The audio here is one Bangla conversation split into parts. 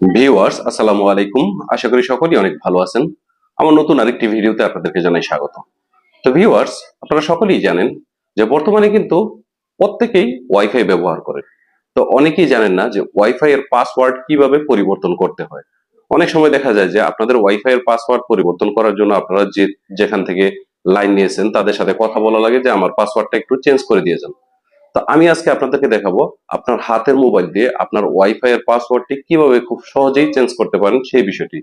ভিউয়ার্স, আসসালামু আলাইকুম। আশা করি সকলেই অনেক ভালো আছেন। আমার নতুন আরেকটি ভিডিওতে আপনাদেরকে জানাই স্বাগত। তো ভিউয়ার্স, আপনারা সকলেই জানেন যে বর্তমানে কিন্তু প্রত্যেকেই ওয়াইফাই ব্যবহার করে। তো অনেকেই জানেন না যে ওয়াইফাই এর পাসওয়ার্ড কীভাবে পরিবর্তন করতে হয়। অনেক সময় দেখা যায় যে আপনাদের ওয়াইফাই এর পাসওয়ার্ড পরিবর্তন করার জন্য আপনারা যে, যেখান থেকে লাইন নিয়েছেন, তাদের সাথে কথা বলা লাগে যে আমার পাসওয়ার্ডটা একটু চেঞ্জ করে দিয়ে যান। তো আমি আজকে আপনাদেরকে দেখাবো আপনার হাতের মোবাইল দিয়ে আপনার ওয়াইফাই এর পাসওয়ার্ডটি কীভাবে খুব সহজেই চেঞ্জ করতে পারেন সেই বিষয়টি।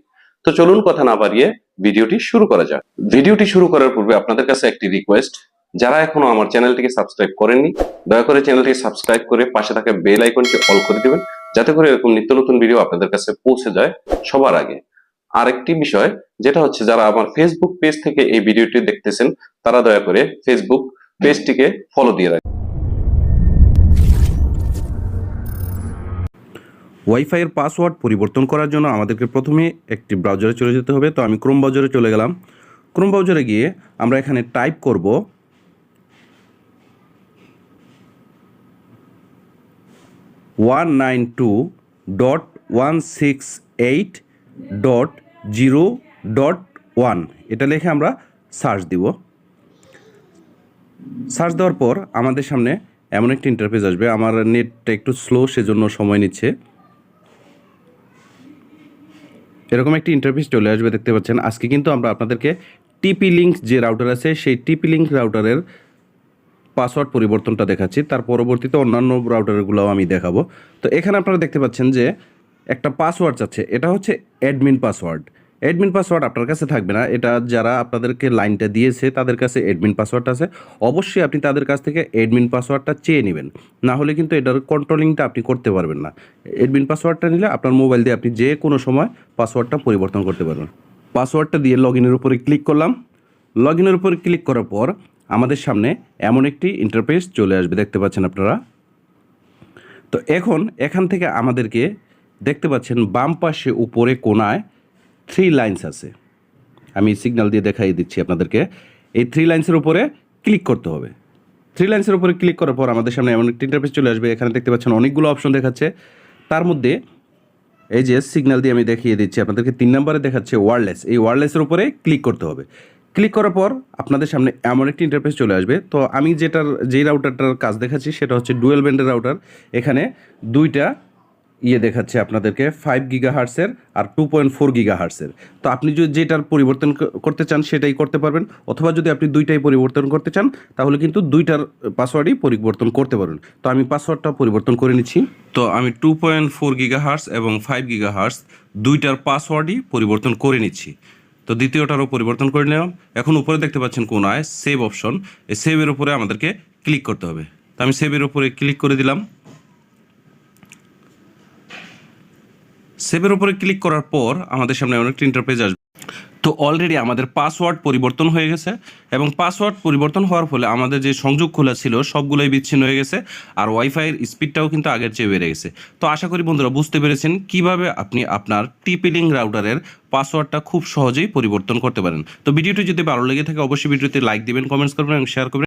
তো চলুন কথা না বাড়িয়ে ভিডিওটি শুরু করা যাক। ভিডিওটি শুরু করার পূর্বে আপনাদের কাছে একটি রিকোয়েস্ট যারা এখনও আমার চ্যানেলটিকে সাবস্ক্রাইব করেননি, দয়া করে চ্যানেলটিকে সাবস্ক্রাইব করে পাশে থাকা বেল আইকনটি অল করে দিবেন, যাতে করে এরকম নিত্য নতুন ভিডিও আপনাদের কাছে পৌঁছে যায় সবার আগে। আরেকটি বিষয়, যেটা হচ্ছে যারা আমার ফেসবুক পেজ থেকে এই ভিডিওটি দেখতেছেন, তারা দয়া করে ফেসবুক পেজটিকে ফলো দিয়ে রাখবেন ওয়াইফাইয়ের পাসওয়ার্ড পরিবর্তন করার জন্য আমাদেরকে প্রথমে একটি ব্রাউজারে চলে যেতে হবে। তো আমি ক্রোম ব্রাউজারে চলে গেলাম। ক্রোম ব্রাউজারে গিয়ে আমরা এখানে টাইপ করব। One nine two dot one six eight dot zero dot one এটা লিখে আমরা সার্চ দিব। সার্চ দেওয়ার পর আমাদের সামনে এমন একটি ইন্টারফেস আসবে। আমার নেটটা একটু স্লো সেজন্য সময় নিচ্ছে। এরকম একটি ইন্টারফেস চলে আসবে, দেখতে পাচ্ছেন। আজকে কিন্তু আমরা আপনাদেরকে টিপি লিঙ্ক যে রাউটার আছে, সেই টিপি লিঙ্ক রাউটারের পাসওয়ার্ড পরিবর্তনটা দেখাচ্ছি। তার পরবর্তীতে অন্যান্য রাউটারগুলোও আমি দেখাবো। তো এখানে আপনারা দেখতে পাচ্ছেন যে একটা পাসওয়ার্ড চাচ্ছে এটা হচ্ছে অ্যাডমিন পাসওয়ার্ড অ্যাডমিন পাসওয়ার্ড আপনার কাছে থাকবে না। এটা যারা আপনাদেরকে লাইনটা দিয়েছে, তাদের কাছে অ্যাডমিন পাসওয়ার্ড আছে। অবশ্যই আপনি তাদের কাছ থেকে অ্যাডমিন পাসওয়ার্ডটা চেয়ে নেবেন। না হলে কিন্তু এটার কন্ট্রোলিংটা আপনি করতে পারবেন না। অ্যাডমিন পাসওয়ার্ডটা নিলে আপনার মোবাইল দিয়ে আপনি যে কোনো সময় পাসওয়ার্ডটা পরিবর্তন করতে পারবেন। পাসওয়ার্ডটা দিয়ে লগ ইনের উপরে ক্লিক করলাম। লগ ইনের উপরে ক্লিক করার পর আমাদের সামনে এমন একটি ইন্টারফেস চলে আসবে। দেখতে পাচ্ছেন আপনারা? তো এখন এখান থেকে আমাদেরকে দেখতে পাচ্ছেন বাম পাশে উপরে কোনায় থ্রি লাইন্স আছে। আমি সিগন্যাল দিয়ে দেখাই দিচ্ছি আপনাদেরকে। এই থ্রি লাইন্সের উপরে ক্লিক করতে হবে। থ্রি লাইন্সের উপরে ক্লিক করার পর আমাদের সামনে এমন একটি ইন্টারফেস চলে আসবে। এখানে দেখতে পাচ্ছেন অনেকগুলো অপশন দেখাচ্ছে। তার মধ্যে এই যে সিগন্যাল দিয়ে আমি দেখিয়ে দিচ্ছি, আপনাদেরকে তিন নম্বরে দেখাচ্ছে ওয়ারলেস এই ওয়ারলেসের উপরে ক্লিক করতে হবে। ক্লিক করার পর আপনাদের সামনে এমন একটি ইন্টারফেস চলে আসবে। তো আমি যেটার, যেই রাউটারটার কাজ দেখাচ্ছি, সেটা হচ্ছে ডুয়েল ব্যান্ডের রাউটার এখানে দুইটা ইয়ে দেখাচ্ছে আপনাদেরকে ফাইভ গিগা হার্সের আর টু পয়েন্ট ফোর গিগা হার্সের তো আপনি যদি যেটার পরিবর্তন করতে চান সেটাই করতে পারবেন, অথবা যদি আপনি দুইটাই পরিবর্তন করতে চান, তাহলে কিন্তু দুইটার পাসওয়ার্ডই পরিবর্তন করতে পারবেন। তো আমি পাসওয়ার্ডটা পরিবর্তন করে নিচ্ছি। তো আমি two point four giga hertz এবং ফাইভ গিগা হার্স দুইটার পাসওয়ার্ডই পরিবর্তন করে নিচ্ছি। তো দ্বিতীয়টারও পরিবর্তন করে নিলাম। এখন উপরে দেখতে পাচ্ছেন কোন আয় সেভ অপশন এই সেভের উপরে আমাদেরকে ক্লিক করতে হবে। তো আমি সেভের উপরে ক্লিক করে দিলাম। সেভের উপরে ক্লিক করার পর আমাদের সামনে অনেকটা ইন্টারপেজ আসবে। তো অলরেডি আমাদের পাসওয়ার্ড পরিবর্তন হয়ে গেছে এবং পাসওয়ার্ড পরিবর্তন হওয়ার ফলে আমাদের যে সংযোগ খোলা ছিল সবগুলোই বিচ্ছিন্ন হয়ে গেছে আর ওয়াইফাইয়ের স্পিডটাও কিন্তু আগের চেয়ে বেড়ে গেছে। তো আশা করি বন্ধুরা বুঝতে পেরেছেন কীভাবে আপনি আপনার টিপিলিং রাউটারের পাসওয়ার্ডটা খুব সহজেই পরিবর্তন করতে পারেন। তো ভিডিওটি যদি ভালো লেগে থাকে অবশ্যই ভিডিওতে লাইক দিবেন কমেন্টস করবেন এবং শেয়ার করবেন।